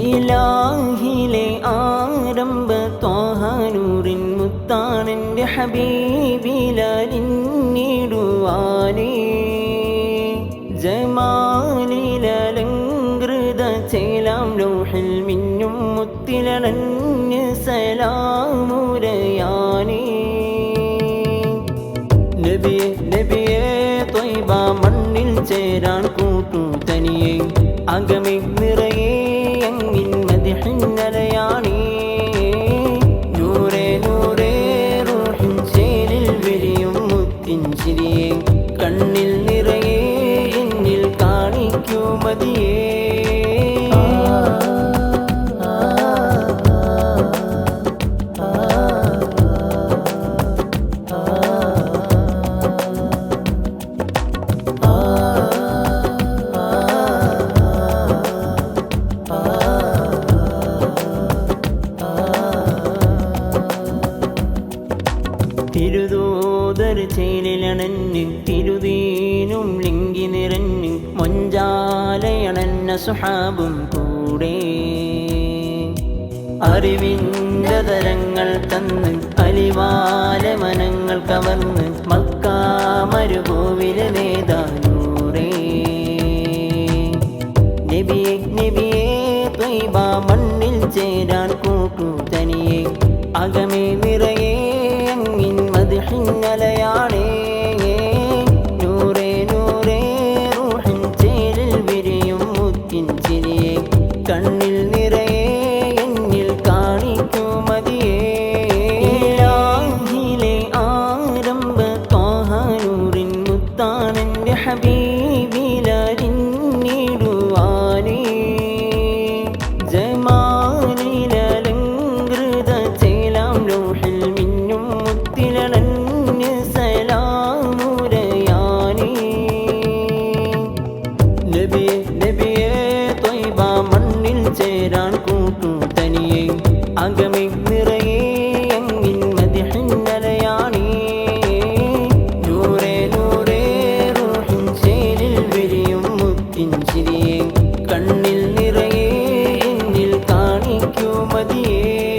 ഇലാഹിലെ ആരംഭ ത്വാഹാനൂറിൻ മുത്താണെന്റെ ഹബീബിലിന്നിടുവാനേ ജമാലിലലങ്കൃത ചേലാം ലോഹിൽ മിന്നും മുത്തിലണഞ്ഞ് സലാമുരയാനേ. നബിയെ നബിയെ ത്വൈബ മണ്ണിൽ ചേരാൻ കൂട്ടു തനിയെ. അകമെ നിറയെ അങ്ങിൻ മതിഹിന്നലയാണേ തിരുതോതർ ചേലിലണഞ്ഞ് തിരുതീനും ലിങ്കി നിറഞ്ഞ് മൊഞ്ചാലയണന്ന സുഹാബും കൂടെ. അറിവിന്റെ തരങ്ങൾ തന്ന് അലിവാല മനങ്ങൾ കവർന്ന് മക്കാമരുഭൂവിലെ നേതാനൂറേ നബിയെ നബിയെ മണ്ണിൽ ചേരാൻ കൂട്ടു തനിയെ. അകമേ 你。